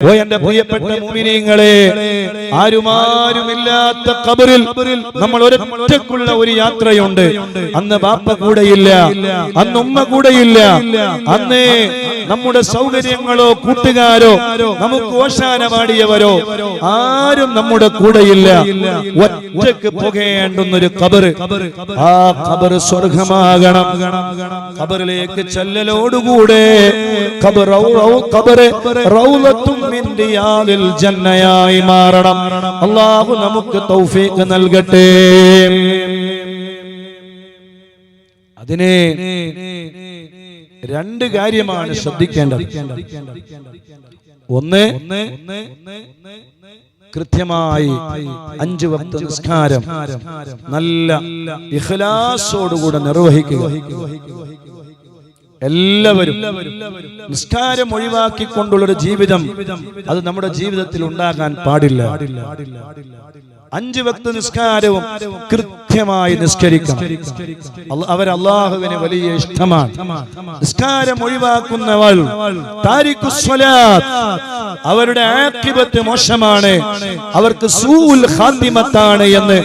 ഓ എന്റെ പ്രിയപ്പെട്ട മുമിനീങ്ങളെ ആരുമാരുമില്ലാത്ത കബറിൽ നമ്മൾ ഒരൊറ്റക്കുള്ള ഒരു യാത്രയുണ്ട്. അന്ന് ബാപ്പ കൂടെയില്ല അന്ന് ഉമ്മ കൂടെയില്ല. അന്ന് നമ്മുടെ സൗകര്യങ്ങളോ കൂട്ടുകാരോ നമുക്ക് ഓശാനമാടിയവരോ ആരും നമ്മുടെ കൂടെയില്ല. ഒറ്റയ്ക്ക് പുകയേണ്ടുന്നൊരു കബറ് ആ കബറ് സ്വർഗമാകണം. കബറിലേക്ക് ചെല്ലലോടുകൂടെ. ജന്നയായി മാറണം. അള്ളാഹു നമുക്ക് തൗഫീഖ് നൽകട്ടെ. അതിനെ രണ്ട് കാര്യമാണ് ശ്രദ്ധിക്കേണ്ടത്. ഒന്ന് കൃത്യമായി അഞ്ചു വക്ത നിസ്കാരം നല്ല ഇഖ്ലാസോടുകൂടെ നിർവഹിക്കുക. എല്ലാവരും നിസ്കാരം ഒഴിവാക്കിക്കൊണ്ടുള്ളൊരു ജീവിതം അത് നമ്മുടെ ജീവിതത്തിൽ ഉണ്ടാകാൻ പാടില്ല. അഞ്ചു വക്ത നിസ്കാരവും കൃത്യമായി നിസ്കരിക്കണം. അവർ അള്ളാഹുവിന് വലിയ ഇഷ്ടമാണ്. നിസ്കാരം ഒഴിവാക്കുന്നവൾ അവരുടെ ആക്കിബത്ത് മോശമാണ്. അവർക്ക് സൂൽ ഹാന്തിമത്താണ് എന്ന്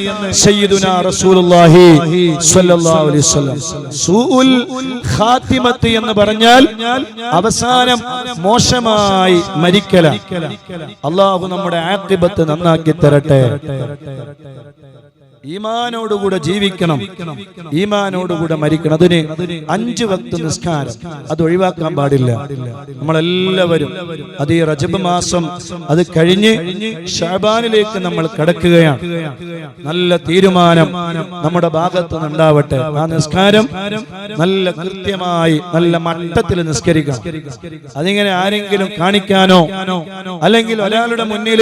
സയ്യിദുന റസൂലുള്ളാഹി സ്വല്ലല്ലാഹു അലൈഹി വസല്ലം. സൂൽ ഖാതിമത്ത് എന്ന് പറഞ്ഞാൽ അവസാനം മോശമായി മരിക്കല. അള്ളാഹു നമ്മുടെ ആക്കിബത്ത് നന്നാക്കി തരട്ടെ. ഈമാനോടുകൂടെ ജീവിക്കണം. ഈമാനോടുകൂടെ മരിക്കണം. അതിന് അഞ്ച് വത്ത് നിസ്കാരം. അത് ഒഴിവാക്കാൻ പാടില്ല. നമ്മളെല്ലാവരും അത് ഈ റജബ് മാസം അത് കഴിഞ്ഞ് ഷാബാനിലേക്ക് നമ്മൾ കടക്കുകയാണ്. നല്ല തീരുമാനം നമ്മുടെ ഭാഗത്ത് നിന്നുണ്ടാവട്ടെ. ആ നിസ്കാരം നല്ല കൃത്യമായി നല്ല മട്ടത്തിൽ നിസ്കരിക്കണം. അതിങ്ങനെ ആരെങ്കിലും കാണിക്കാനോ അല്ലെങ്കിൽ ഒരാളുടെ മുന്നിൽ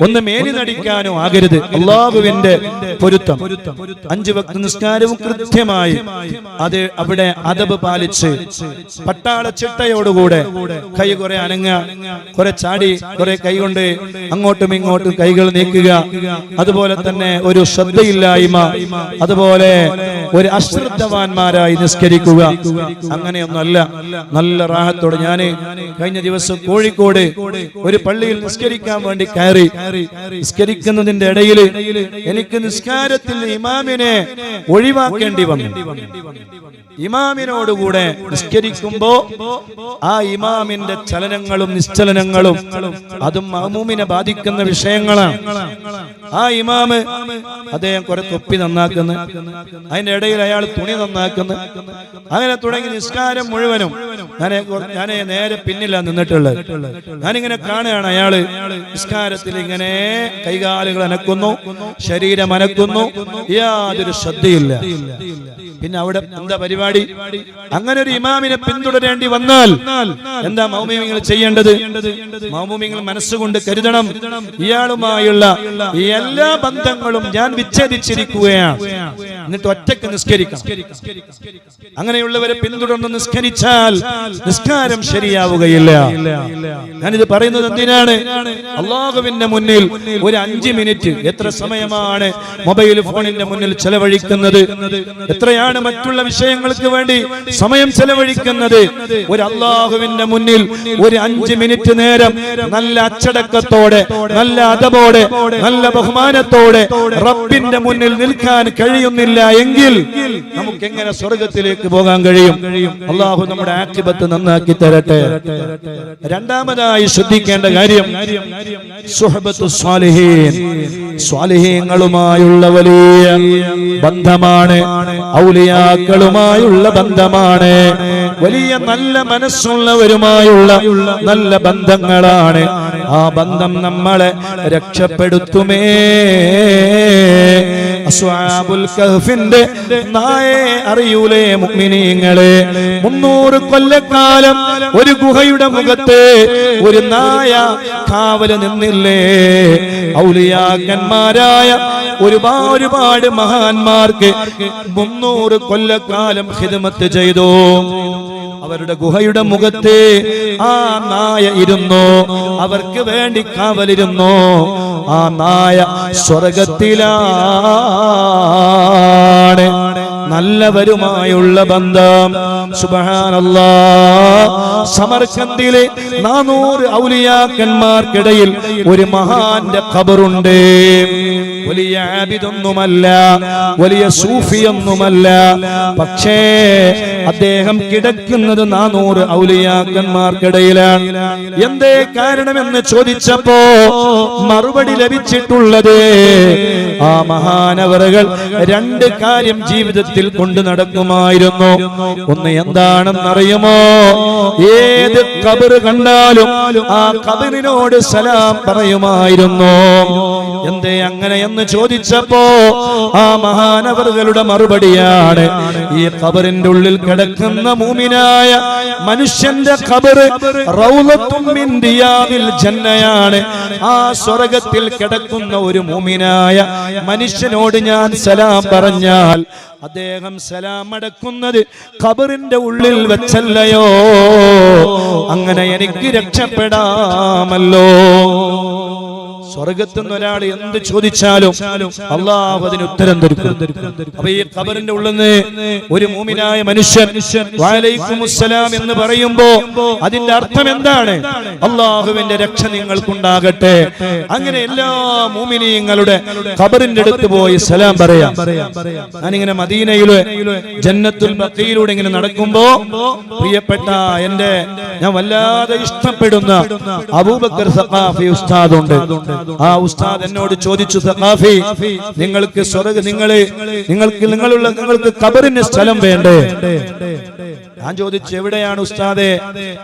ഒന്ന് മേനി നടിക്കാനോ ആകരുത്. അള്ളാഹുവിന്റെ പൊരുത്തം. അഞ്ച് വക്ത നിസ്കാരവും കൃത്യമായി അത് അവിടെ അതബ് പാലിച്ച് പട്ടാള ചിട്ടയോടുകൂടെ കൈ കുറെ അനങ്ങ കുറെ ചാടി കുറെ കൈകൊണ്ട് അങ്ങോട്ടും ഇങ്ങോട്ടും കൈകൾ നീക്കുക. അതുപോലെ തന്നെ ഒരു ശ്രദ്ധയില്ലായ്മ അതുപോലെ ഒരു അശ്രദ്ധവാന്മാരായി നിസ്കരിക്കുക. അങ്ങനെയൊന്നല്ല. നല്ല റാഹത്തോടെ ഞാൻ കഴിഞ്ഞ ദിവസം കോഴിക്കോട് ഒരു പള്ളിയിൽ നിസ്കരിക്കാൻ വേണ്ടി കയറി. നിസ്കരിക്കുന്നതിന്റെ ഇടയിൽ എനിക്ക് നിസ്കാരത്തിൽ ഇമാമിനെ ഒഴിവാക്കേണ്ടി വന്നു. ഇമാമിനോടുകൂടെ നിസ്കരിക്കുമ്പോ ആ ഇമാമിന്റെ ചലനങ്ങളും നിശ്ചലനങ്ങളും അതും മാമൂമിനെ ബാധിക്കുന്ന വിഷയങ്ങളാണ്. ആ ഇമാമ് അദ്ദേഹം കുറെ തൊപ്പി നന്നാക്കുന്നു. അതിന്റെ ഇടയിൽ അയാൾ തുണി നന്നാക്കുന്നു. അങ്ങനെ തുടങ്ങി നിസ്കാരം മുഴുവനും ഞാൻ ഞാൻ നേരെ പിന്നില്ല നിന്നിട്ടുള്ളത്. ഞാനിങ്ങനെ കാണുകയാണ് അയാൾ നിസ്കാരത്തിൽ ഇങ്ങനെ കൈകാലുകൾ അനക്കുന്നു ശരീരം അനക്കുന്നു യാതൊരു ശ്രദ്ധയില്ല. പിന്നെ അവിടെ എന്താ പരിപാടി? അങ്ങനെ ഒരു ഇമാമിനെ പിന്തുടരേണ്ടി വന്നാൽ എന്താ മൗമിമിങ്ങൾ ചെയ്യേണ്ടത്? മൗമിമിങ്ങൾ മനസ്സുകൊണ്ട് കരുതണം. ഇയാളുമായുള്ള എല്ലാ ബന്ധങ്ങളും ഞാൻ വിച്ഛേദിച്ചിരിക്കുകയാണ്. എന്നിട്ട് ഒറ്റയ്ക്ക് നിസ്കരിക്കാം അങ്ങനെയുള്ളവരെ പിന്തുടർന്ന് നിസ്കരിച്ചാൽ നിസ്കാരം ശരിയാവുകയില്ല. ഞാനിത് പറയുന്നത് എന്തിനാണ്? അള്ളാഹുവിന്റെ മുന്നിൽ ഒരു അഞ്ച് മിനിറ്റ് എത്ര സമയമാണ് മൊബൈൽ ഫോണിന്റെ മുന്നിൽ ചെലവഴിക്കുന്നത്? എത്രയാണ് മറ്റുള്ള വിഷയങ്ങൾക്ക് വേണ്ടി സമയം ചെലവഴിക്കുന്നത്? ഒരു അള്ളാഹുവിന്റെ മുന്നിൽ ഒരു അഞ്ച് മിനിറ്റ് നേരം നല്ല അച്ചടക്കത്തോടെ നല്ല അതപോടെ നല്ല ബഹുമാനത്തോടെ റബ്ബിന്റെ മുന്നിൽ നിൽക്കാൻ കഴിയുന്നില്ല എങ്കിൽ നമുക്ക് എങ്ങനെ സ്വർഗത്തിലേക്ക് പോകാൻ കഴിയും? അള്ളാഹു നമ്മുടെ ആക്ഷിപത്ത് നന്നാക്കി തരട്ടെ. രണ്ടാമതായി ശ്രദ്ധിക്കേണ്ട കാര്യം സ്വാലിഹീങ്ങളുമായുള്ള വലിയ ബന്ധമാണ് ഔലിയാക്കളുമായുള്ള ബന്ധമാണ്. വലിയ നല്ല മനസ്സുള്ളവരുമായുള്ള നല്ല ബന്ധങ്ങളാണ്. ആ ബന്ധം നമ്മളെ രക്ഷപ്പെടുത്തുമേ. അസ്വാബുൽ കഹ്ഫിന്റെ നായെ അറിയൂലേ മുഅ്മിനീങ്ങളെ മുന്നൂറ് കൊല്ലക്കാലം ഒരു ഗുഹയുടെ മുഖത്ത് ഒരു നായ കാവൽ നിന്നില്ലേ? ഔലിയാക്കന്മാരായ ഒരുപാട് ഒരുപാട് മഹാന്മാർക്ക് മുന്നൂറ് കൊല്ലക്കാലം ഹിദമത്ത് ചെയ്തു. അവരുടെ ഗുഹയുടെ മുഖത്ത് ആ നായ ഇരുന്നു. അവർക്ക് വേണ്ടി കാവലിരുന്നു. ആ നായ സ്വർഗത്തിലാണ് നല്ലവരുമായുള്ള ബന്ധം. സുബഹാനല്ലാ. സമർക്കന്തിലെ നാനൂറ് ഔലിയാക്കന്മാർക്കിടയിൽ ഒരു മഹാന്റെ ഖബറുണ്ട്. വലിയ ആബിദൊന്നുമല്ല വലിയ സൂഫിയൊന്നുമല്ല. പക്ഷേ അദ്ദേഹം കിടക്കുന്നത് നാനൂറ് ഔലിയാക്കന്മാർക്കിടയിലാണ്. എന്തേ കാരണമെന്ന് ചോദിച്ചപ്പോ മറുപടി ലഭിച്ചിട്ടുള്ളത് ആ മഹാനവറുകൾ രണ്ട് കാര്യം ജീവിതത്തിൽ കൊണ്ടു നടക്കുമായിരുന്നു. ഒന്ന് എന്താണെന്നറിയുമോ? ഏത് കബറ് കണ്ടാലും ആ കബറിനോട് സലാം പറയുമായിരുന്നു. എന്തേ അങ്ങനെ എന്ന് ചോദിച്ചപ്പോ ആ മഹാനവറുകളുടെ മറുപടിയാണ് ഈ ഖബറിന്റെ ഉള്ളിൽ കിടക്കുന്ന മൂമിനായ മനുഷ്യന്റെ ഖബറ് ജന്നയാണ്. ആ സ്വർഗത്തിൽ കിടക്കുന്ന ഒരു മൂമിനായ മനുഷ്യനോട് ഞാൻ സലാം പറഞ്ഞാൽ അദ്ദേഹം സലാം അടക്കുന്നത് ഖബറിന്റെ ഉള്ളിൽ വെച്ചല്ലയോ? അങ്ങനെ എനിക്ക് രക്ഷപ്പെടാമല്ലോ. സ്വർഗത്തുനിന്ന് ഒരാൾ എന്ത് ചോദിച്ചാലും അള്ളാഹു അതിന് ഉത്തരം തരും. അപ്പൊ ഈ ഖബറിന്റെ ഉള്ളിൽ നിന്ന് ഒരു മൂമിനായ മനുഷ്യൻ വാലൈക്കുമുസ്സലാം എന്ന് പറയുമ്പോ അതിന്റെ അർത്ഥം എന്താണ്? അള്ളാഹുവിന്റെ രക്ഷ നിങ്ങൾക്കുണ്ടാകട്ടെ. അങ്ങനെ എല്ലാ മൂമിനീങ്ങളുടെ ഖബറിന്റെ അടുത്ത് പോയി സലാം പറയാം. ഞാനിങ്ങനെ മദീനയിലെ ജന്നത്തുൽ ബക്കയിലൂടെ ഇങ്ങനെ നടക്കുമ്പോ പ്രിയപ്പെട്ട എന്റെ ഞാൻ വല്ലാതെ ഇഷ്ടപ്പെടുന്ന അബൂബക്കർ സഖാഫി ഉസ്താദ് ഉണ്ട് ആ ഉസ്താദ് എന്നോട് ചോദിച്ചു സഖാഫി നിങ്ങൾക്ക് സ്വർഗ നിങ്ങളെ നിങ്ങൾക്ക് നിങ്ങളുള്ള നിങ്ങൾക്ക് ഖബറിന് സ്ഥലം വേണ്ടേ? ഞാൻ ചോദിച്ചു എവിടെയാണ് ഉസ്താദെ?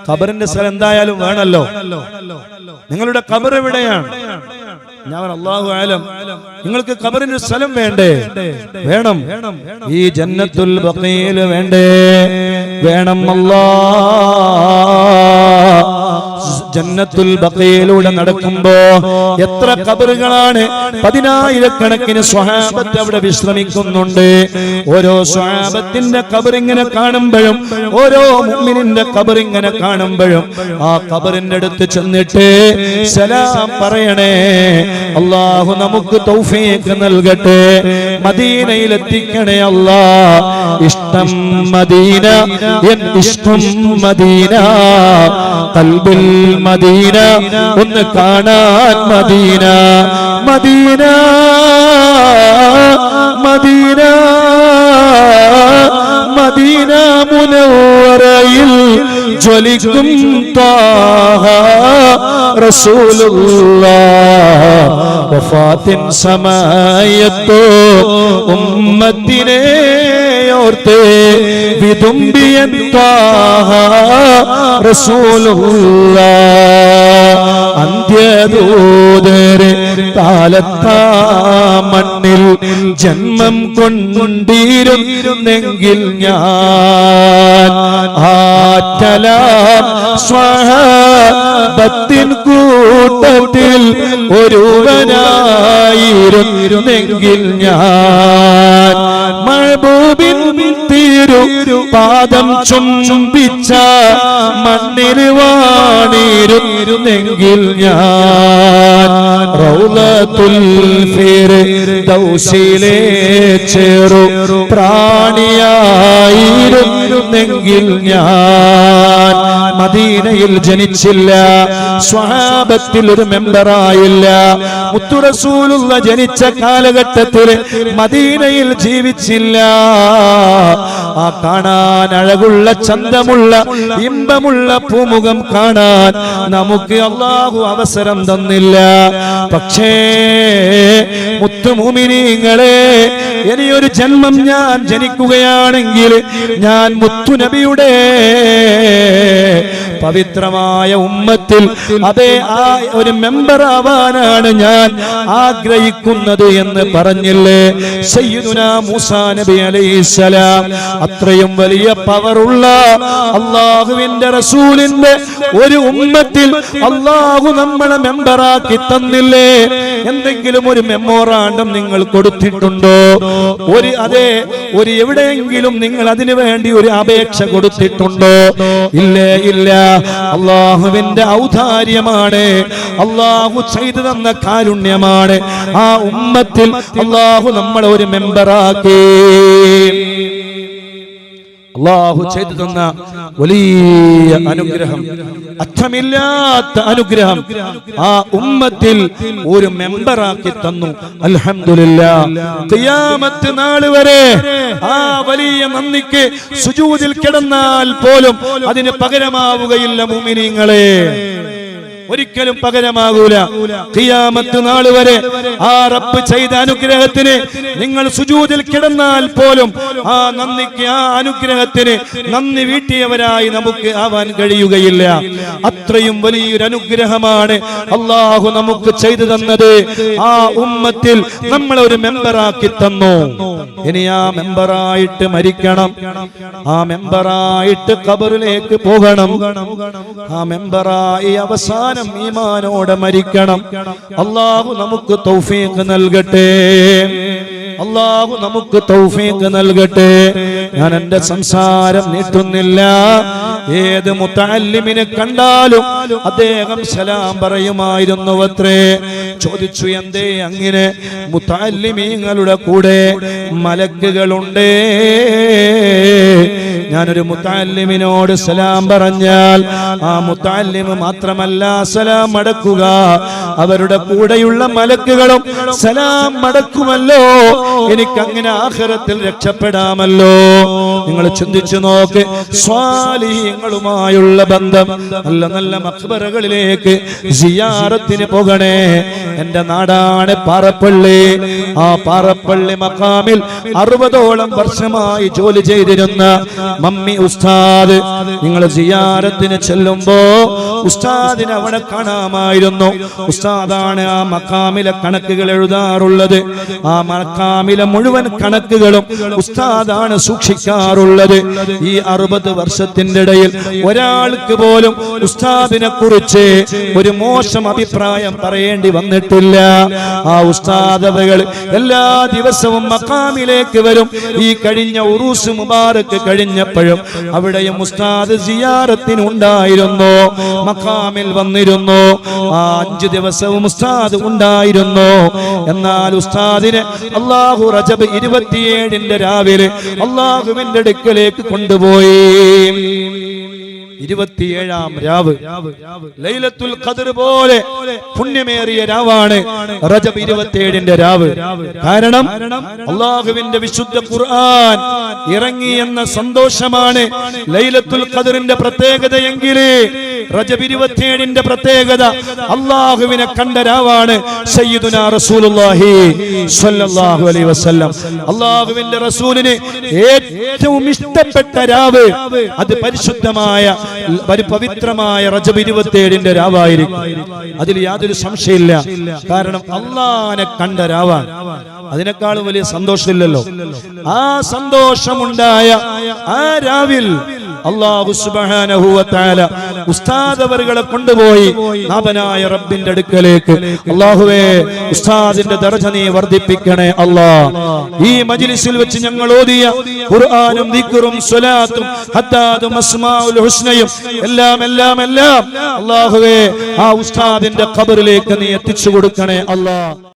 ഖബറിന്റെ സ്ഥലം എന്തായാലും വേണല്ലോ. നിങ്ങളുടെ ഖബർ എവിടെയാണ്? ഞാൻ അള്ളാഹു ആലം നിങ്ങൾക്ക് ഖബറിന് സ്ഥലം വേണ്ടേ? വേണം. ഈ ജന്നത്തുൽ ബഖീൽ വേണ്ടേ? വേണം അല്ലാ. ജന്നത്തുൽ ബക്കയിലൂടെ നടക്കുമ്പോ എത്ര കബറുകളാണ്? പതിനായിരക്കണക്കിന് സ്വഹാബത്ത് അവിടെ വിശ്രമിക്കുന്നുണ്ട്. ഓരോ സ്വഹാബത്തിന്റെ കബറിങ്ങനെ കാണുമ്പോഴും ഓരോ മുഅ്മിനിന്റെ കബറിങ്ങനെ കാണുമ്പോഴും ആ കബറിന്റെ അടുത്ത് ചെന്നിട്ട് സലാം പറയണേ അള്ളാഹു നമുക്ക് തൗഫീഖ് നൽകട്ടെ മദീനയിൽ എത്തിക്കണേ അല്ലാ. ഇഷ്ടം മദീന ഇഷ്ടം മദീന. കൽബിൽ മദീന ഒന്ന് കാണാൻ മദീന. മദീന മദീന മദീന മുനവറയിൽ ജ്വലിക്കും താഹ റസൂലുള്ള വഫാത്തിൻ സമയത്തോ ഉമ്മത്തിനെ ഓർത്ത് വിതുമ്പിയൻ താഹ റസൂലുള്ള. അന്ത്യദൂതരെ കാലത്താ മണ്ണിൽ ജന്മം കൊണ്ടിരുന്നെങ്കിൽ ഞാൻ ആറ്റലാം സ്വഹബത്തിൻ കൂട്ടത്തിൽ ഒരുവനായിരുന്നെങ്കിൽ ഞാൻ മഴബൂബിൻ പാദം ചുംബിച്ച മണ്ണിൽ വാണിരുന്നെങ്കിൽ ഞാൻ റൗലത്തുൽ ഫിർദൗസിലെ ചെറു പ്രാണിയായിരുന്നെങ്കിൽ ഞാൻ മദീനയിൽ ജനിച്ചില്ല സ്വഹാബത്തിൽ ഒരു മെമ്പറായില്ല. മുത്തുറസൂലുള്ള ജനിച്ച കാലഘട്ടത്തിൽ മദീനയിൽ ജീവിച്ചില്ല. ആ കാണാൻ അഴകുള്ള ചന്തമുള്ള ഇമ്പമുള്ള പൂമുഖം കാണാൻ നമുക്ക് അള്ളാഹു അവസരം തന്നില്ല. പക്ഷേ മുത്തുമുമിനിങ്ങളെ ഇനിയൊരു ജന്മം ഞാൻ ജനിക്കുകയാണെങ്കിൽ ഞാൻ മുത്തുനബിയുടെ പവിത്രമായ ഉമ്മത്തിൽ അതേ ആ ഒരു മെമ്പർ ആവാനാണ് ഞാൻ ആഗ്രഹിക്കുന്നത് എന്ന് പറഞ്ഞില്ലേ? സയ്യിദുന മൂസാ നബി അലൈഹിസ്സലാം. അത്രയും വലിയ പവറുള്ള അള്ളാഹുവിന്റെ റസൂലിന്റെ ഒരു ഉമ്മത്തിൽ അള്ളാഹു നമ്മളെ മെമ്പറാക്കി തന്നില്ലേ? എന്തെങ്കിലും ഒരു മെമ്മോറാണ്ടം നിങ്ങൾ കൊടുത്തിട്ടുണ്ടോ? ഒരു അതെ ഒരു എവിടെയെങ്കിലും നിങ്ങൾ അതിനു വേണ്ടി ഒരു അപേക്ഷ കൊടുത്തിട്ടുണ്ടോ? ഇല്ലേ ഇല്ല. അള്ളാഹുവിന്റെ ഔദാര്യമാണ്. അള്ളാഹു ചെയ്തു തന്ന കാരുണ്യമാണ്. ആ ഉമ്മത്തിൽ അള്ളാഹു നമ്മളെ ഒരു മെമ്പറാക്കി. അള്ളാഹു ചെയ്തു തന്ന വലിയ അനുഗ്രഹം. അച്ഛമില്ലാത്ത അനുഗ്രഹം ആ ഉമ്മത്തിൽ ഒരു മെമ്പറാക്കി തന്നു. അൽഹംദുലില്ലാ. നാൾ വരെ ആ വലിയ നന്ദിക്ക് സുജൂദിൽ കിടന്നാൽ പോലും അതിന് പകരമാവുകയില്ല മുമിനിങ്ങളെ. ഒരിക്കലും പകരമാകൂല. കിയാമത്ത് നാൾ വരെ ആ റബ്ബ് ചെയ്ത അനുഗ്രഹത്തിന് നിങ്ങൾ സുജൂതിൽ കിടന്നാൽ പോലും ആ നന്ദിക്ക് ആ അനുഗ്രഹത്തിന് നന്ദി വീട്ടിയവരായി നമുക്ക് ആവാൻ കഴിയുകയില്ല. അത്രയും വലിയൊരു അനുഗ്രഹമാണ് അള്ളാഹു നമുക്ക് ചെയ്തു തന്നത്. ആ ഉമ്മത്തിൽ നമ്മളെ ഒരു മെമ്പറാക്കി തന്നു. ഇനി ആ മെമ്പറായിട്ട് മരിക്കണം. ആ മെമ്പറായിട്ട് കബറിലേക്ക് പോകണം. ആ മെമ്പറായി അവസാനം ഈമാനോടെ മരിക്കണം. അള്ളാഹു നമുക്ക് തൗഫീഖ് നൽകട്ടെ. അള്ളാഹു നമുക്ക് തൗഫീഖ് നൽകട്ടെ. ഞാൻ എന്റെ സംസാരം നീട്ടുന്നില്ല. ഏത് മുത്തല്ലിമിനെ കണ്ടാലും അദ്ദേഹം സലാം പറയുമായിരുന്നു അത്രേ ചോദിച്ചു എന്തേ അങ്ങനെ? മുത്തല്ലിമീങ്ങളുടെ കൂടെ മലക്കുകളുണ്ട്? ഞാനൊരു മുത്താലിമിനോട് സലാം പറഞ്ഞാൽ ആ മുത്താലിമ് മാത്രമല്ല സലാം മടക്കുക അവരുടെ കൂടെയുള്ള മലക്കുകളും സലാം മടക്കുമല്ലോ എനിക്ക് അങ്ങനെ ആഖിറത്തിൽ രക്ഷപ്പെടാമല്ലോ. നിങ്ങൾ ചിന്തിച്ചു നോക്ക്. സ്വാലിഹ്യങ്ങളുമായുള്ള ബന്ധം നല്ല നല്ല മക്ബറകളിലേക്ക് സിയാറത്തിന് പോകണേ. എന്റെ നാടാണ് പാറപ്പള്ളി. ആ പാറപ്പള്ളി മക്കാമിൽ അറുപതോളം വർഷമായി ജോലി ചെയ്തിരുന്ന മമ്മി ഉസ്താദ് നിങ്ങൾ സിയാറത്തിന് ചെല്ലുമ്പോ ഉസ്താദിനെ അവിടെ കാണാമായിരുന്നു. ഉസ്താദാണ് ആ മക്കാമിലെ കണക്കുകൾ എഴുതാറുള്ളത്. ആ മക്കാമിലെ മുഴുവൻ കണക്കുകളും ഉസ്താദാണ് സൂക്ഷിക്കാറുള്ളത്. ഈ അറുപത് വർഷത്തിന്റെ ഇടയിൽ ഒരാൾക്ക് പോലും ഉസ്താദിനെ കുറിച്ച് ഒരു മോശം അഭിപ്രായം പറയേണ്ടി വന്നിട്ടില്ല. ആ ഉസ്താദതകൾ എല്ലാ ദിവസവും മക്കാമിലേക്ക് വരും. ഈ കഴിഞ്ഞ ഉറൂസ് മുബാറക്ക് കഴിഞ്ഞപ്പോഴും അവിടെയും ഉസ്താദ് സിയാറത്തിന് ഉണ്ടായിരുന്നു മക്കാമിൽ വന്നിരുന്നു. ആ അഞ്ച് ദിവസവും ഉസ്താദ് ഉണ്ടായിരുന്നു. എന്നാൽ ഉസ്താദിന് അള്ളാഹു റജബ് ഇരുപത്തിയേഴിന്റെ രാവിലെ അള്ളാഹുവിന്റെ അടുക്കലേക്ക് കൊണ്ടുപോയി. ഇരുപത്തിയേഴാം രാവ്. ലൈലത്തുൽ ഖദർ പോലെ പുണ്യമേറിയ രാവാണ് റജബ് ഇരുപത്തിയേഴിന്റെ രാവ്. കാരണം അള്ളാഹുവിന്റെ വിശുദ്ധ ഖുർആൻ ഇറങ്ങി എന്ന സന്തോഷമാണ് ലൈലത്തുൽ ഖദറിന്റെ പ്രത്യേകതയെങ്കിൽ റജബ് ഇരുപത്തിയേഴിന്റെ പ്രത്യേകത അള്ളാഹുവിനെ കണ്ട രാവാണ് സയ്യിദുന റസൂലുള്ളാഹി സ്വല്ലല്ലാഹു അലൈഹി വസല്ലം. അള്ളാഹുവിന്റെ റസൂലിന് ഏറ്റവും ഇഷ്ടപ്പെട്ട രാവ് അത് പരിശുദ്ധമായ പരി- പവിത്രമായ റജബ് ഇരുപത്തിയേഴിന്റെ രാവായിരിക്കും. അതിൽ യാതൊരു സംശയമില്ല. കാരണം അള്ളാനെ കണ്ട രാവാൻ. അതിനേക്കാളും വലിയ സന്തോഷമില്ലല്ലോ. ആ സന്തോഷമുണ്ടായ ആ രാവിൽ അള്ളാഹു സുബ്ഹാനഹു വ തആല ഉസ്താദ് അവറുകളെ കൊണ്ടുപോയി നാഥനായ റബ്ബിന്റെ അടുക്കലേക്ക്. അള്ളാഹുവേ ഉസ്താദിന്റെ ദർജ നീ വർദ്ധിപ്പിക്കണേ അല്ലാ. ഈ മജിലിസിൽ വെച്ച് ഞങ്ങൾ ഓതിയ ഖുർആാനും ദിക്റും സ്വലാത്തും ഹത്താദും അസ്മാഉൽ ഹുസ്നയും എല്ലാം എല്ലാം എല്ലാം അള്ളാഹുവേ ആ ഉസ്താദിന്റെ ഖബറിലേക്ക് നീ എത്തിച്ചു കൊടുക്കണേ അല്ലാ.